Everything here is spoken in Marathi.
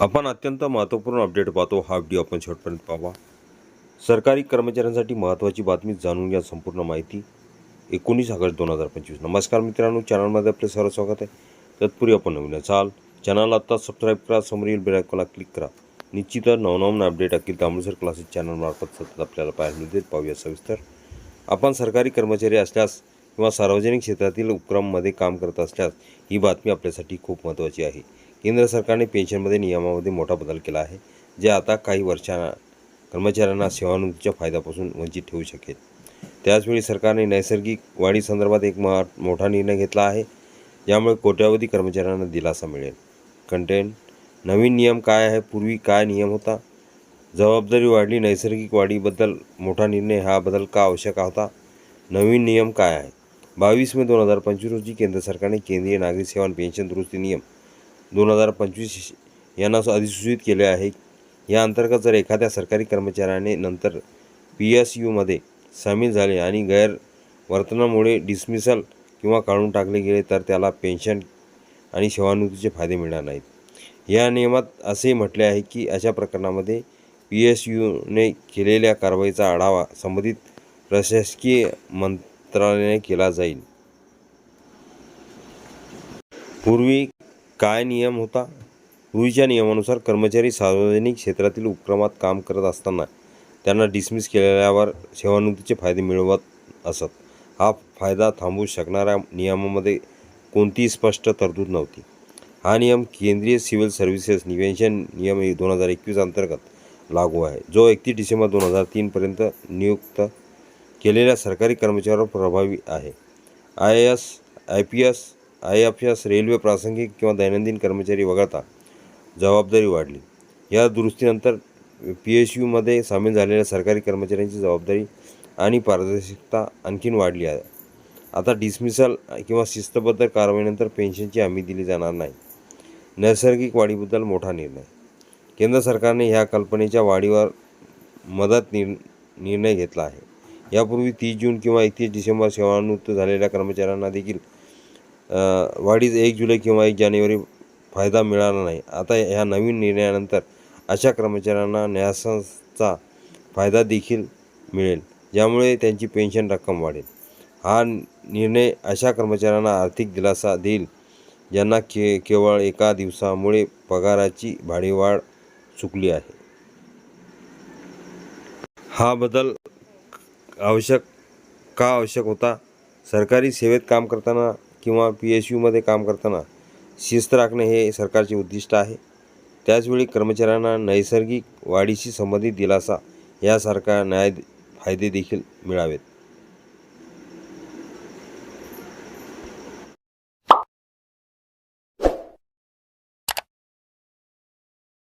आपण अत्यंत महत्त्वपूर्ण अपडेट पाहतो. हा व्हिडिओ आपण शेवटपर्यंत पाहावा. सरकारी कर्मचाऱ्यांसाठी महत्त्वाची बातमी जाणून घ्या संपूर्ण माहिती. एकोणीस ऑगस्ट दोन हजार पंचवीस. नमस्कार मित्रांनो चॅनलमध्ये आपले सर्व स्वागत आहे. तत्पूर्वी आपण नवीन असाल चॅनल आत्ता सबस्क्राईब करा समोरील बेलायकॉनला क्लिक करा. निश्चित नवनवन अपडेट अखिल तांबूसर क्लासेस चॅनलमार्फत सतत आपल्याला पाहायला मिळते पाहूया सविस्तर. आपण सरकारी कर्मचारी असल्यास किंवा सार्वजनिक क्षेत्रातील उपक्रममध्ये काम करत असल्यास ही बातमी आपल्यासाठी खूप महत्त्वाची आहे. केंद्र सरकारने पेन्शनमध्ये नियमामध्ये मोठा बदल केला आहे जे आता काही वर्षांना कर्मचाऱ्यांना सेवानिवृत्तीच्या फायद्यापासून वंचित ठेवू शकेल. त्याचवेळी सरकारने नैसर्गिक वाढीसंदर्भात एक महा मोठा निर्णय घेतला आहे ज्यामुळे कोट्यावधी कर्मचाऱ्यांना दिलासा मिळेल. कंटेंट नवीन नियम काय आहे पूर्वी काय नियम होता? जबाबदारी वाढली नैसर्गिक वाढीबद्दल मोठा निर्णय हा बदल का आवश्यक होता? नवीन नियम काय आहे? बावीस मे दोन हजार पंचवीस रोजी केंद्र सरकारने केंद्रीय नागरिक सेवा पेन्शन दुरुस्ती नियम दोन हजार पंचवीस यांना अधिसूचित केले आहे. या अंतर्गत जर एखाद्या सरकारी कर्मचाऱ्याने नंतर पी एस यूमध्ये सामील झाले आणि गैरवर्तनामुळे डिसमिसल किंवा काढून टाकले गेले तर त्याला पेन्शन आणि सेवानिवृत्तीचे फायदे मिळणार नाहीत. या नियमात असे म्हटले आहे की अशा प्रकरणामध्ये पी एस यूने केलेल्या कारवाईचा आढावा संबंधित प्रशासकीय मंत्रालयाने केला जाईल. पूर्वी काय नियम होता? पूर्वीच्या नियमानुसार कर्मचारी सार्वजनिक क्षेत्रातील उपक्रमात काम करत असताना त्यांना डिसमिस केल्यावर सेवानिवृत्तीचे फायदे मिळवत असत. हा फायदा थांबवू शकणाऱ्या नियमामध्ये कोणतीही स्पष्ट तरतूद नव्हती. हा नियम केंद्रीय सिव्हिल सर्व्हिसेस निवेशन नियम दोन हजार एकवीस अंतर्गत लागू आहे. जो एकतीस डिसेंबर दोन हजार तीनपर्यंत नियुक्त केलेल्या सरकारी कर्मचाऱ्यावर प्रभावी आहे. I S I P S I F S railway प्रासंगिक किंवा दैनंदिन कर्मचारी वगळता जबाबदारी वाढली. या दुरुस्तीनंतर पी एस यूमध्ये सामील झालेल्या सरकारी कर्मचाऱ्यांची जबाबदारी आणि पारदर्शकता आणखीन वाढली आहे. आता डिसमिसल किंवा शिस्तबद्ध कारवाईनंतर पेन्शनची हमी दिली जाणार नाही. नैसर्गिक वाढीबद्दल मोठा निर्णय. केंद्र सरकारने ह्या कल्पनेच्या वाढीवर मदत निर निर्णय घेतला आहे. यापूर्वी तीस जून किंवा एकतीस डिसेंबर सेवानिवृत्त झालेल्या कर्मचाऱ्यांना देखील वाढीस एक जुलै किंवा एक जानेवारी फायदा मिळाला नाही. आता ह्या नवीन निर्णयानंतर अशा कर्मचाऱ्यांना न्यासाचा फायदा देखील मिळेल ज्यामुळे त्यांची पेन्शन रक्कम वाढेल. हा निर्णय अशा कर्मचाऱ्यांना आर्थिक दिलासा देईल ज्यांना के केवळ एका दिवसामुळे पगाराची भाडेवाढ चुकली आहे. हा बदल आवश्यक का आवश्यक होता? सरकारी सेवेत काम करताना किंवा पी एस यूमध्ये काम करताना शिस्त राखणे हे सरकारचे उद्दिष्ट आहे. त्याचवेळी कर्मचाऱ्यांना नैसर्गिक वाढीशी संबंधित दिलासा यासारखा न्याय फायदे देखील मिळावेत.